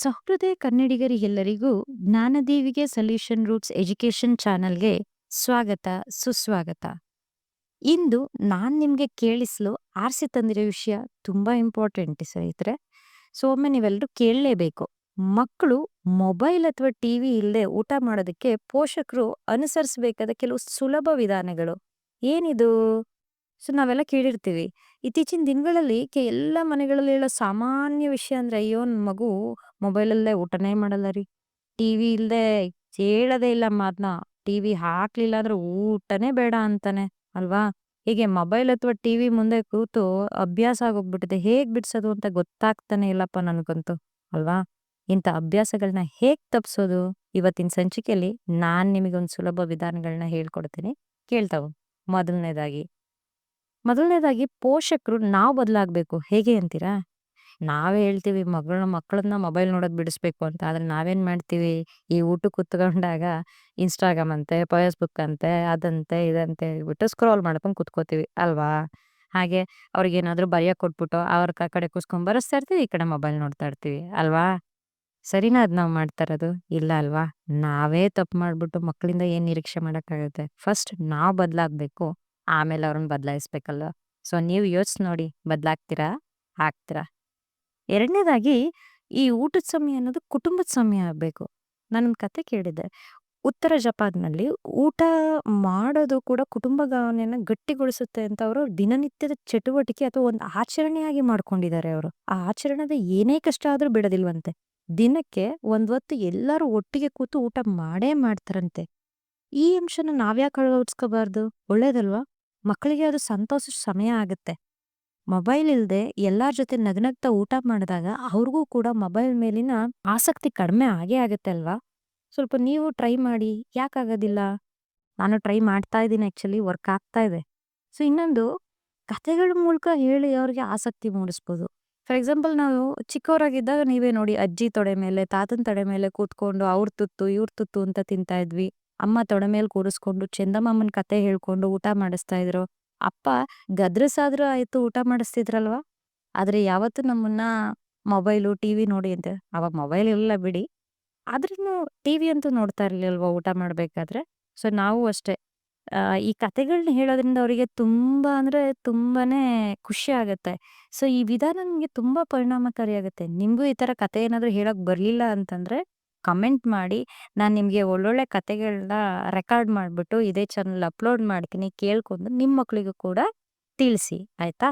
ಸಹೃದಯ ಕನ್ನಡಿಗರಿಗೆಲ್ಲರಿಗೂ ಜ್ಞಾನದೇವಿಗೆ solution roots education ಚಾನಲ್ಗೆ ಸ್ವಾಗತ, ಸುಸ್ವಾಗತ. ಇಂದು ನಾನು ನಿಮಗೆ ಕೇಳಿಸಲು ಆರಿಸಿ ತಂದಿರೋ ವಿಷಯ ತುಂಬಾ ಇಂಪಾರ್ಟೆಂಟ್ ಸ್ನೇಹಿತರೆ. ಸೊ, ಒಮ್ಮೆ ನೀವೆಲ್ಲರೂ ಕೇಳಲೇಬೇಕು. ಮಕ್ಕಳು ಮೊಬೈಲ್ ಅಥವಾ ಟಿ ವಿ ಇಲ್ಲದೆ ಊಟ ಮಾಡೋದಕ್ಕೆ ಪೋಷಕರು ಅನುಸರಿಸಬೇಕಾದ ಕೆಲವು ಸುಲಭ ವಿಧಾನಗಳು ಏನಿದು? ಸೊ, ನಾವೆಲ್ಲ ಕೇಳಿರ್ತೀವಿ. ಇತ್ತೀಚಿನ ದಿನಗಳಲ್ಲಿ ಕೆ ಎಲ್ಲ ಮನೆಗಳಲ್ಲಿ ಹೇಳೋ ಸಾಮಾನ್ಯ ವಿಷಯ ಅಂದ್ರೆ ಅಯ್ಯೋ ನನ್ ಮಗು ಮೊಬೈಲಲ್ಲೇ ಊಟನೇ ಮಾಡಲ್ಲ ರೀ. ಟಿವಿ ಇಲ್ಲದೆ ಹೇಳೋದೇ ಇಲ್ಲ ಮಾತ್ನ. ಟಿವಿ ಹಾಕ್ಲಿಲ್ಲ ಅಂದ್ರೆ ಊಟನೇ ಬೇಡ ಅಂತಾನೆ ಅಲ್ವಾ? ಹೀಗೆ ಮೊಬೈಲ್ ಅಥವಾ ಟಿವಿ ಮುಂದೆ ಕೂತು ಅಭ್ಯಾಸ ಆಗೋಗ್ಬಿಟ್ಟಿದೆ. ಹೇಗ್ ಬಿಡಿಸೋದು ಅಂತ ಗೊತ್ತಾಗ್ತಾನೆ ಇಲ್ಲಪ್ಪ ನನಗಂತೂ, ಅಲ್ವಾ? ಇಂಥ ಅಭ್ಯಾಸಗಳನ್ನ ಹೇಗ್ ತಪ್ಪಿಸೋದು? ಇವತ್ತಿನ ಸಂಚಿಕೆಯಲ್ಲಿ ನಾನ್ ನಿಮಗೊಂದು ಸುಲಭ ವಿಧಾನಗಳನ್ನ ಹೇಳ್ಕೊಡ್ತೀನಿ. ಕೇಳ್ತಾವು ಮೊದಲನೇದಾಗಿ. ಮೊದಲನೇದಾಗಿ ಪೋಷಕರು ನಾವು ಬದಲಾಗಬೇಕು. ಹೇಗೆ ಅಂತೀರಾ? ನಾವೇ ಹೇಳ್ತೀವಿ, ಮಗಳನ್ನ, ಮಕ್ಕಳನ್ನ ಮೊಬೈಲ್ ನೋಡೋದು ಬಿಡಿಸ್ಬೇಕು ಅಂತ. ಆದ್ರೆ ನಾವೇನು ಮಾಡ್ತೀವಿ? ಈ ಊಟ ಕುತ್ಕೊಂಡಾಗ ಇನ್ಸ್ಟಾಗ್ರಾಮ್ ಅಂತೆ ಫೇಸ್ಬುಕ್ ಅಂತೆ, ಅದಂತೆ, ಇದಂತೆ ಹೇಳ್ಬಿಟ್ಟು ಸ್ಕ್ರೋಲ್ ಮಾಡ್ಕೊಂಡು ಕುತ್ಕೋತೀವಿ, ಅಲ್ವಾ? ಹಾಗೆ ಅವ್ರಿಗೇನಾದ್ರೂ ಬರೆಯಕ್ ಕೊಟ್ಬಿಟ್ಟು ಅವ್ರ ಕ, ಕಡೆ ಕುಸ್ಕೊಂಡು ಬರೆಸ್ತಾ ಇರ್ತೀವಿ, ಈ ಕಡೆ ಮೊಬೈಲ್ ನೋಡ್ತಾ ಇರ್ತೀವಿ, ಅಲ್ವಾ? ಸರಿನಾ ಅದು ನಾವು ಮಾಡ್ತಾ ಇರೋದು? ಇಲ್ಲ ಅಲ್ವಾ? ನಾವೇ ತಪ್ಪು ಮಾಡ್ಬಿಟ್ಟು ಮಕ್ಕಳಿಂದ ಏನು ನಿರೀಕ್ಷೆ ಮಾಡೋಕ್ಕಾಗುತ್ತೆ? ಫಸ್ಟ್ ನಾವು ಬದ್ಲಾಗ್ಬೇಕು. ಆಮೇಲೆ ಅವ್ರನ್ನ ಬದಲಾಯಿಸ್ಬೇಕಲ್ವ? ಸೊ, ನೀವು ಯೋಚಿಸಿ ನೋಡಿ, ಬದಲಾಗ್ತೀರಾ? ಆಗ್ತೀರಾ? ಎರಡನೇದಾಗಿ, ಈ ಊಟದ ಸಮಯ ಅನ್ನೋದು ಕುಟುಂಬದ ಸಮಯ ಆಗಬೇಕು. ನಾನೊಂದು ಕತೆ ಕೇಳಿದ್ದೆ. ಉತ್ತರ ಜಪಾನ್ನಲ್ಲಿ ಊಟ ಮಾಡೋದು ಕೂಡ ಕುಟುಂಬ ಗಾವನೆಯನ್ನು ಗಟ್ಟಿಗೊಳಿಸುತ್ತೆ ಅಂತ ಅವರು ದಿನನಿತ್ಯದ ಚಟುವಟಿಕೆ ಅಥವಾ ಒಂದು ಆಚರಣೆಯಾಗಿ ಮಾಡ್ಕೊಂಡಿದ್ದಾರೆ ಅವರು. ಆ ಆಚರಣೆದ ಏನೇ ಕಷ್ಟ ಆದ್ರೂ ಬಿಡೋದಿಲ್ವಂತೆ. ದಿನಕ್ಕೆ ಒಂದ್ ಹೊತ್ತು ಎಲ್ಲರೂ ಒಟ್ಟಿಗೆ ಕೂತು ಊಟ ಮಾಡೇ ಮಾಡ್ತಾರಂತೆ. ಈ ಅಂಶನ ನಾವ್ಯಾಕೆ ಅಳವಡಿಸ್ಕೋಬಾರ್ದು ಒಳ್ಳೇದಲ್ವಾ? ಮಕ್ಕಳಿಗೆ ಅದು ಸಂತೋಷ ಸಮಯ ಆಗುತ್ತೆ. ಮೊಬೈಲ್ ಇಲ್ಲದೆ ಎಲ್ಲರ ಜೊತೆ ನಗನಗ್ತಾ ಊಟ ಮಾಡಿದಾಗ ಅವ್ರಿಗೂ ಕೂಡ ಮೊಬೈಲ್ ಮೇಲಿನ ಆಸಕ್ತಿ ಕಡಿಮೆ ಆಗೇ ಆಗುತ್ತೆ ಅಲ್ವಾ? ಸ್ವಲ್ಪ ನೀವು ಟ್ರೈ ಮಾಡಿ. ಯಾಕಾಗೋದಿಲ್ಲ ನಾನು ಟ್ರೈ ಮಾಡ್ತಾ ಇದ್ದೀನಿ ಆ್ಯಕ್ಚುಲಿ ವರ್ಕ್ ಆಗ್ತಾ ಇದೆ. ಸೊ, ಇನ್ನೊಂದು ಕಥೆಗಳ ಮೂಲಕ ಹೇಳಿ ಅವ್ರಿಗೆ ಆಸಕ್ತಿ ಮೂಡಿಸ್ಬೋದು. ಫಾರ್ ಎಕ್ಸಾಂಪಲ್, ನಾವು ಚಿಕ್ಕವರಾಗಿದ್ದಾಗ ನೀವೇ ನೋಡಿ ಅಜ್ಜಿ ತೊಡೆ ಮೇಲೆ, ತಾತನ ತೊಡೆ ಮೇಲೆ ಕೂತ್ಕೊಂಡು ಅವ್ರ ತುತ್ತು, ಇವ್ರ ತುತ್ತು ಅಂತ ತಿಂತಾ ಇದ್ವಿ. ಅಮ್ಮ ತೊಡೆ ಮೇಲೆ ಕೂರಿಸ್ಕೊಂಡು, ಚಂದಮಾಮನ್ ಕತೆ ಹೇಳ್ಕೊಂಡು ಊಟ ಮಾಡಿಸ್ತಾ ಇದ್ರು. ಅಪ್ಪ ಗದ್ರಸಾದ್ರೂ ಆಯ್ತು ಊಟ ಮಾಡಿಸ್ತಿದ್ರಲ್ವಾ? ಆದ್ರೆ ಯಾವತ್ತು ನಮ್ಮನ್ನ ಮೊಬೈಲು, ಟಿವಿ ನೋಡಿ ಅಂತ, ಅವಾಗ ಮೊಬೈಲ್ ಇಲ್ಲ ಬಿಡಿ. ಆದ್ರೂ ಟಿವಿ ಅಂತೂ ನೋಡ್ತಾ ಇರ್ಲಿಲ್ವಾ ಊಟ ಮಾಡ್ಬೇಕಾದ್ರೆ? ಸೊ ನಾವು ಅಷ್ಟೇ. ಈ ಕತೆಗಳನ್ನ ಹೇಳೋದ್ರಿಂದ ಅವರಿಗೆ ತುಂಬಾ ಅಂದ್ರೆ ತುಂಬಾನೇ ಖುಷಿ ಆಗತ್ತೆ. ಸೊ ಈ ವಿಧಾನ ನಿಮ್ಗೆ ತುಂಬಾ ಪರಿಣಾಮಕಾರಿ ಆಗುತ್ತೆ. ನಿಮ್ಗೂ ಈ ತರ ಕತೆ ಏನಾದ್ರು ಹೇಳಕ್ ಬರ್ಲಿಲ್ಲ ಅಂತಂದ್ರೆ ಕಮೆಂಟ್ ಮಾಡಿ, ನಾನು ನಿಮಗೆ ಒಳ್ಳೊಳ್ಳೆ ಕತೆಗಳನ್ನ ರೆಕಾರ್ಡ್ ಮಾಡ್ಬಿಟ್ಟು ಇದೇ ಚಾನಲ್ ಅಪ್ಲೋಡ್ ಮಾಡ್ತೀನಿ ಕೇಳ್ಕೊಂಡು ನಿಮ್ಮ ಮಕ್ಕಳಿಗೂ ಕೂಡ ತಿಳಿಸಿ, ಆಯ್ತಾ?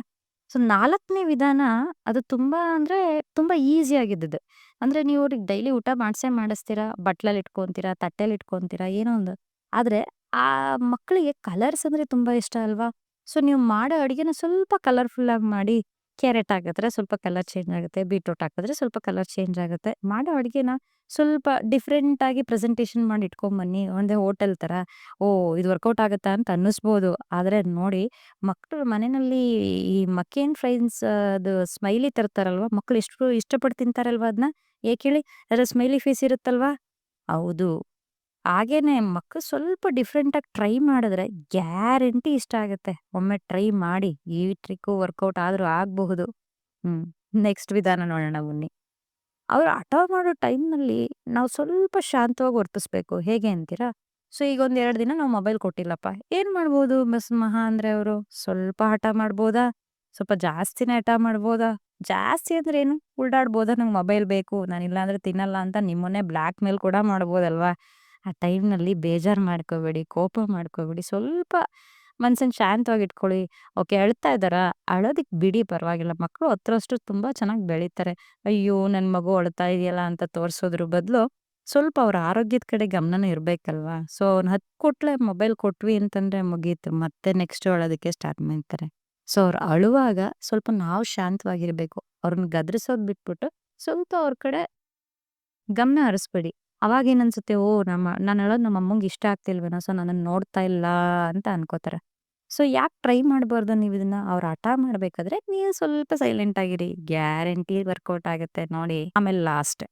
ಸೊ, ನಾಲ್ಕನೇ ವಿಧಾನ ಅದು ತುಂಬಾ ಅಂದ್ರೆ ತುಂಬಾ ಈಸಿ ಆಗಿದ್ದದು ಅಂದ್ರೆ ನೀವು ಅವ್ರಿಗೆ ಡೈಲಿ ಊಟ ಮಾಡಿಸೇ ಮಾಡಿಸ್ತೀರಾ, ಬಟ್ಲಲ್ಲಿ ಇಟ್ಕೊತೀರಾ, ತಟ್ಟೆಲಿ ಇಟ್ಕೊತೀರಾ, ಏನೋ ಒಂದು. ಆದ್ರೆ ಆ ಮಕ್ಕಳಿಗೆ ಕಲರ್ಸ್ ಅಂದ್ರೆ ತುಂಬಾ ಇಷ್ಟ ಅಲ್ವಾ? ಸೊ, ನೀವು ಮಾಡೋ ಅಡುಗೆನ ಸ್ವಲ್ಪ ಕಲರ್ಫುಲ್ಲಾಗಿ ಮಾಡಿ ಕ್ಯಾರೆಟ್ ಹಾಕಿದ್ರೆ ಸ್ವಲ್ಪ ಕಲರ್ ಚೇಂಜ್ ಆಗುತ್ತೆ ಬೀಟ್ರೂಟ್ ಹಾಕಿದ್ರೆ ಸ್ವಲ್ಪ ಕಲರ್ ಚೇಂಜ್ ಆಗುತ್ತೆ. ಮಾಡೋ ಅಡುಗೆನ ಸ್ವಲ್ಪ ಡಿಫ್ರೆಂಟ್ ಆಗಿ ಪ್ರೆಸೆಂಟೇಶನ್ ಮಾಡಿ ಇಟ್ಕೊಂಬನ್ನಿ. ಒಂದೇ ಹೋಟೆಲ್ ತರ ಓ, ಇದು ವರ್ಕೌಟ್ ಆಗುತ್ತಾ ಅಂತ ಅನ್ನಿಸ್ಬೋದು. ಆದ್ರೆ ನೋಡಿ ಮಕ್ಕಳು ಮನೆಯಲ್ಲಿ ಈ ಮಕ್ಕೇನ್ ಫ್ರೈನ್ಸ್ ಅದು ಸ್ಮೈಲಿ ತರ್ತಾರಲ್ವಾ ಮಕ್ಕಳು ಎಷ್ಟು ಇಷ್ಟಪಟ್ಟು ತಿಂತಾರಲ್ವಾ ಅದನ್ನ ಏಕೆ ಹೇಳಿ ಅದ್ರ ಸ್ಮೈಲಿ ಫೇಸ್ ಇರುತ್ತಲ್ವಾ? ಹೌದು. ಹಾಗೇನೆ ಮಕ್ಕಳು ಸ್ವಲ್ಪ ಡಿಫ್ರೆಂಟಾಗಿ ಟ್ರೈ ಮಾಡಿದ್ರೆ ಗ್ಯಾರಂಟಿ ಇಷ್ಟ ಆಗುತ್ತೆ. ಒಮ್ಮೆ ಟ್ರೈ ಮಾಡಿ, ಈ ಟ್ರಿಕ್ಕು ವರ್ಕೌಟ್ ಆದರೂ ಆಗಬಹುದು. ಹ್ಞೂ ನೆಕ್ಸ್ಟ್ ವಿಧಾನ ನೋಡೋಣ ಬನ್ನಿ. ಅವ್ರು ಹಠ ಮಾಡೋ ಟೈಮ್ನಲ್ಲಿ ನಾವು ಸ್ವಲ್ಪ ಶಾಂತವಾಗಿ ವರ್ತಿಸ್ಬೇಕು. ಹೇಗೆ ಅಂತೀರಾ? ಸೊ ಈಗ ಒಂದು ಎರಡು ದಿನ ನಾವು ಮೊಬೈಲ್ ಕೊಟ್ಟಿಲ್ಲಪ್ಪ. ಏನು ಮಾಡ್ಬೋದು ಮಿಸ್ ಮಹಾ ಅಂದ್ರೆ ಅವರು? ಸ್ವಲ್ಪ ಹಠ ಮಾಡ್ಬೋದಾ? ಸ್ವಲ್ಪ ಜಾಸ್ತಿನೇ ಹಠ ಮಾಡ್ಬೋದಾ? ಜಾಸ್ತಿ ಅಂದ್ರೆ ಏನು? ಉಲ್ಡಾಡ್ಬೋದಾ ನಂಗೆ ಮೊಬೈಲ್ ಬೇಕು. ನಾನು ಇಲ್ಲಾಂದ್ರೆ ತಿನ್ನಲ್ಲ ಅಂತ ನಿಮ್ಮನ್ನೇ ಬ್ಲ್ಯಾಕ್ ಮೇಲ್ ಕೂಡ ಮಾಡ್ಬೋದಲ್ವಾ? ಆ ಟೈಮ್ನಲ್ಲಿ ಬೇಜಾರು ಮಾಡ್ಕೋಬೇಡಿ, ಕೋಪ ಮಾಡ್ಕೋಬೇಡಿ, ಸ್ವಲ್ಪ ಮನ್ಸನ್ ಶಾಂತವಾಗಿ ಇಟ್ಕೊಳ್ಳಿ ಓಕೆ, ಅಳ್ತಾ ಇದ್ದಾರಾ? ಅಳೋದಿಕ್ ಬಿಡಿ, ಪರವಾಗಿಲ್ಲ. ಮಕ್ಕಳು ಹತ್ರಷ್ಟು ತುಂಬಾ ಚೆನ್ನಾಗಿ ಬೆಳೀತಾರೆ. ಅಯ್ಯೋ ನನ್ನ ಮಗು ಅಳ್ತಾ ಇದೆಯಲ್ಲ ಅಂತ ತೋರ್ಸೋದ್ರ ಬದಲು ಸ್ವಲ್ಪ ಅವ್ರ ಆರೋಗ್ಯದ ಕಡೆ ಗಮನನೂ ಇರಬೇಕಲ್ವಾ? ಸೊ ಅವ್ನ ಹತ್ ಕೊಟ್ಲೆ ಮೊಬೈಲ್ ಕೊಟ್ವಿ ಅಂತಂದ್ರೆ ಮುಗೀತು. ಮತ್ತೆ ನೆಕ್ಸ್ಟ್ ಅಳೋದಕ್ಕೆ ಸ್ಟಾರ್ಟ್ ಮಾಡ್ತಾರೆ. ಸೊ, ಅವ್ರು ಅಳುವಾಗ ಸ್ವಲ್ಪ ನಾವು ಶಾಂತವಾಗಿರ್ಬೇಕು. ಅವ್ರನ್ನ ಗದ್ರಿಸೋದ್ ಬಿಟ್ಬಿಟ್ಟು ಸ್ವಲ್ಪ ಅವ್ರ ಕಡೆ ಗಮನ ಹರಿಸ್ಬೇಡಿ. ಅವಾಗ ಏನನ್ಸುತ್ತೆ ಓ ನಮ್ಮ, ನಾನು ಹೇಳೋದು ನಮ್ಮ ಅಮ್ಮಂಗೆ ಇಷ್ಟ ಆಗ್ತಿಲ್ವೇನೋ, ಸೊ ನನ್ನನ್ನು ನೋಡ್ತಾ ಇಲ್ಲ ಅಂತ ಅನ್ಕೋತಾರೆ. ಸೊ ಯಾಕೆ ಟ್ರೈ ಮಾಡಬಾರ್ದು ನೀವು ಇದನ್ನ? ಅವ್ರ ಹಠ ಮಾಡ್ಬೇಕಾದ್ರೆ ನೀವು ಸ್ವಲ್ಪ ಸೈಲೆಂಟ್ ಆಗಿರಿ. ಗ್ಯಾರಂಟಿ ವರ್ಕೌಟ್ ಆಗುತ್ತೆ ನೋಡಿ. ಆಮೇಲೆ ಲಾಸ್ಟ್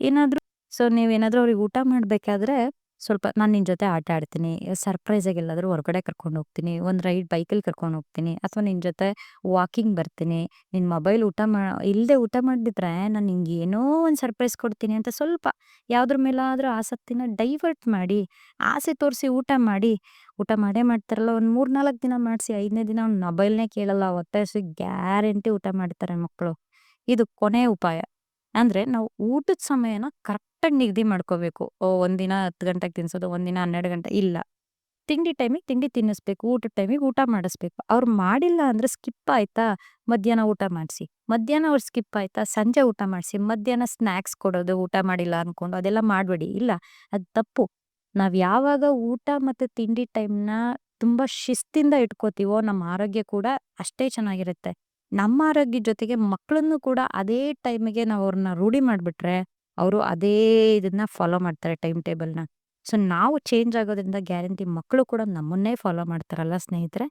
ಏನಾದ್ರೂ, ಸೊ ನೀವೇನಾದ್ರೂ ಅವ್ರಿಗೆ ಊಟ ಮಾಡ್ಬೇಕಾದ್ರೆ ಸ್ವಲ್ಪ ನಾನು ನಿನ್ನ ಜೊತೆ ಆಟ ಆಡ್ತೀನಿ ಸರ್ಪ್ರೈಸಾಗಿ ಎಲ್ಲಾದರೂ ಹೊರಗಡೆ ಕರ್ಕೊಂಡು ಹೋಗ್ತೀನಿ, ಒಂದು ರೈಡ್ ಬೈಕಲ್ಲಿ ಕರ್ಕೊಂಡು ಹೋಗ್ತೀನಿ, ಅಥವಾ ನಿನ್ನ ಜೊತೆ ವಾಕಿಂಗ್ ಬರ್ತೀನಿ ನಿನ್ನ ಮೊಬೈಲ್ ಊಟ ಮಾ ಇಲ್ಲದೆ ಊಟ ಮಾಡಿದ್ರೆ ನಾನು ನಿಂಗೆ ಏನೋ ಒಂದು ಸರ್ಪ್ರೈಸ್ ಕೊಡ್ತೀನಿ ಅಂತ ಸ್ವಲ್ಪ ಯಾವುದ್ರ ಮೇಲಾದರೂ ಆಸಕ್ತಿನ ಡೈವರ್ಟ್ ಮಾಡಿ, ಆಸೆ ತೋರಿಸಿ ಊಟ ಮಾಡಿ, ಊಟ ಮಾಡೇ ಮಾಡ್ತಾರಲ್ಲ, ಒಂದು ಮೂರು ನಾಲ್ಕು ದಿನ ಮಾಡಿಸಿ, ಐದನೇ ದಿನ ಅವ್ನು ಮೊಬೈಲ್ನೇ ಕೇಳಲ್ಲ, ಹೊಟ್ಟೆ ಗ್ಯಾರಂಟಿ ಊಟ ಮಾಡ್ತಾರೆ ಮಕ್ಕಳು ಇದು ಕೊನೆ ಉಪಾಯ. ಅಂದರೆ ನಾವು ಊಟದ ಸಮಯನ ಕರೆಕ್ಟಾಗಿ ನಿಗದಿ ಮಾಡ್ಕೋಬೇಕು. ಓ ಒಂದಿನ ಹತ್ತು ಗಂಟೆಗೆ ತಿನ್ಸೋದು ಒಂದಿನ ಹನ್ನೆರಡು ಗಂಟೆ ಇಲ್ಲ. ತಿಂಡಿ ಟೈಮಿಗೆ ತಿಂಡಿ ತಿನ್ನಿಸ್ಬೇಕು, ಊಟದ ಟೈಮಿಗೆ ಊಟ ಮಾಡಿಸ್ಬೇಕು. ಅವ್ರು ಮಾಡಿಲ್ಲ ಅಂದ್ರೆ ಸ್ಕಿಪ್ ಆಯ್ತಾ? ಮಧ್ಯಾಹ್ನ ಊಟ ಮಾಡಿಸಿ. ಮಧ್ಯಾಹ್ನ ಅವ್ರು ಸ್ಕಿಪ್ ಆಯ್ತಾ? ಸಂಜೆ ಊಟ ಮಾಡಿಸಿ. ಮಧ್ಯಾಹ್ನ ಸ್ನ್ಯಾಕ್ಸ್ ಕೊಡೋದು, ಊಟ ಮಾಡಿಲ್ಲ ಅನ್ಕೊಂಡು ಅದೆಲ್ಲ ಮಾಡಬೇಡಿ. ಇಲ್ಲ, ಅದು ತಪ್ಪು. ನಾವು ಯಾವಾಗ ಊಟ ಮತ್ತು ತಿಂಡಿ ಟೈಮ್ನ ತುಂಬ ಶಿಸ್ತಿಂದ ಇಟ್ಕೋತೀವೋ ನಮ್ಮ ಆರೋಗ್ಯ ಕೂಡ ಅಷ್ಟೇ ಚೆನ್ನಾಗಿರುತ್ತೆ. ನಮ್ಮ ಆರೋಗ್ಯ ಜೊತೆಗೆ ಮಕ್ಕಳನ್ನು ಕೂಡ ಅದೇ ಟೈಮಿಗೆ ನಾವು ಅವ್ರನ್ನ ರೂಢಿ ಮಾಡಿಬಿಟ್ರೆ ಅವರು ಅದೇ ಇದನ್ನ ಫಾಲೋ ಮಾಡ್ತಾರೆ ಟೈಮ್ ಟೇಬಲ್ನ. ಸೊ, ನಾವು ಚೇಂಜ್ ಆಗೋದ್ರಿಂದ ಗ್ಯಾರಂಟಿ ಮಕ್ಕಳು ಕೂಡ ನಮ್ಮನ್ನೇ ಫಾಲೋ ಮಾಡ್ತಾರಲ್ಲ ಸ್ನೇಹಿತರೆ.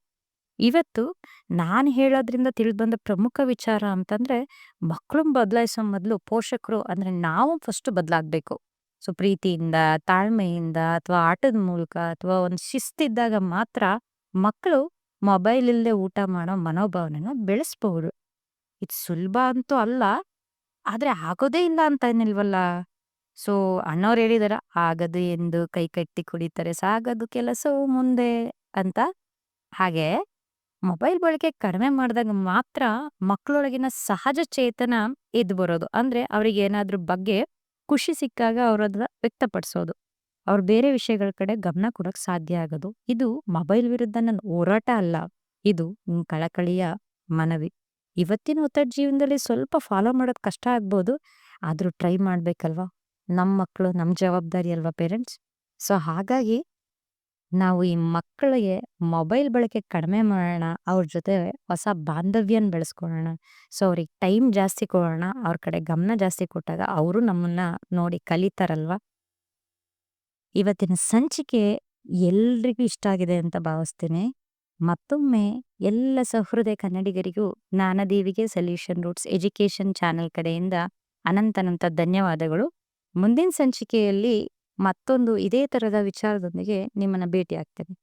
ಇವತ್ತು ನಾನು ಹೇಳೋದ್ರಿಂದ ತಿಳಿದು ಬಂದ ಪ್ರಮುಖ ವಿಚಾರ ಅಂತಂದ್ರೆ ಮಕ್ಕಳು ಬದಲಾಯಿಸೋ ಮೊದಲು ಪೋಷಕರು ಅಂದ್ರೆ ನಾವು ಫಸ್ಟ್ ಬದಲಾಗಬೇಕು. ಸೊ, ಪ್ರೀತಿಯಿಂದ, ತಾಳ್ಮೆಯಿಂದ ಅಥವಾ ಆಟದ ಮೂಲಕ ಅಥವಾ ಒಂದು ಶಿಸ್ತಿದ್ದಾಗ ಮಾತ್ರ ಮಕ್ಕಳು ಮೊಬೈಲ್ ಇಲ್ಲದೆ ಊಟ ಮಾಡೋ ಮನೋಭಾವನೆನ ಬೆಳೆಸ್ಬಹುದು ಇದು ಸುಲಭ ಅಂತೂ ಅಲ್ಲ, ಆದ್ರೆ ಆಗೋದೇ ಇಲ್ಲ ಅಂತ ಏನಿಲ್ವಲ್ಲ. ಸೊ, ಅಣ್ಣವ್ರು ಹೇಳಿದಾರ, ಆಗದು ಎಂದು ಕೈ ಕಟ್ಟಿ ಕುಡಿತಾರೆ, ಸಾಗದು ಕೆಲಸವು ಮುಂದೆ ಅಂತ. ಹಾಗೆ ಮೊಬೈಲ್ ಬಳಕೆ ಕಡಿಮೆ ಮಾಡಿದಾಗ ಮಾತ್ರ ಮಕ್ಕಳೊಳಗಿನ ಸಹಜ ಚೇತನ ಎದ್ದು ಬರೋದು. ಅಂದ್ರೆ ಅವ್ರಿಗೆ ಏನಾದರೂ ಬಗ್ಗೆ ಖುಷಿ ಸಿಕ್ಕಾಗ ಅವ್ರದ್ರ ವ್ಯಕ್ತಪಡಿಸೋದು. ಅವ್ರು ಬೇರೆ ವಿಷಯಗಳ ಕಡೆ ಗಮನ ಕೊಡಕ್ ಸಾಧ್ಯ ಆಗೋದು. ಇದು ಮೊಬೈಲ್ ವಿರುದ್ಧ ನನ್ನ ಹೋರಾಟ ಅಲ್ಲ. ಇದು ಕಳಕಳಿಯ ಮನವಿ. ಇವತ್ತಿನ ಒತ್ತಡ ಜೀವನದಲ್ಲಿ ಸ್ವಲ್ಪ ಫಾಲೋ ಮಾಡೋದು ಕಷ್ಟ ಆಗ್ಬೋದು. ಆದ್ರೂ ಟ್ರೈ ಮಾಡ್ಬೇಕಲ್ವಾ? ನಮ್ಮ ಮಕ್ಕಳು ನಮ್ಮ ಜವಾಬ್ದಾರಿ ಅಲ್ವಾ ಪೇರೆಂಟ್ಸ್ ಸೊ ಹಾಗಾಗಿ ನಾವು ಈ ಮಕ್ಕಳಿಗೆ ಮೊಬೈಲ್ ಬಳಕೆ ಕಡಿಮೆ ಮಾಡೋಣ. ಅವ್ರ ಜೊತೆ ಹೊಸ ಬಾಂಧವ್ಯನ ಬೆಳೆಸ್ಕೊಳ್ಳೋಣ. ಸೊ ಅವ್ರಿಗೆ ಟೈಮ್ ಜಾಸ್ತಿ ಕೊಡೋಣ. ಅವ್ರ ಕಡೆ ಗಮನ ಜಾಸ್ತಿ ಕೊಟ್ಟಾಗ ಅವರು ನಮ್ಮನ್ನ ನೋಡಿ ಕಲಿತಾರಲ್ವಾ? ಇವತ್ತಿನ ಸಂಚಿಕೆ ಎಲ್ರಿಗೂ ಇಷ್ಟ ಆಗಿದೆ ಅಂತ ಭಾವಿಸ್ತೇನೆ. ಮತ್ತೊಮ್ಮೆ ಎಲ್ಲ ಸಹೃದಯ ಕನ್ನಡಿಗರಿಗೂ ಜ್ಞಾನದೇವಿಗೆ ಸೊಲ್ಯೂಷನ್ ರೂಟ್ಸ್ ಎಜುಕೇಶನ್ ಚಾನೆಲ್ ಕಡೆಯಿಂದ ಅನಂತನಂತ ಧನ್ಯವಾದಗಳು. ಮುಂದಿನ ಸಂಚಿಕೆಯಲ್ಲಿ ಮತ್ತೊಂದು ಇದೇ ಥರದ ವಿಚಾರದೊಂದಿಗೆ ನಿಮ್ಮನ್ನ ಭೇಟಿ ಆಗ್ತೇನೆ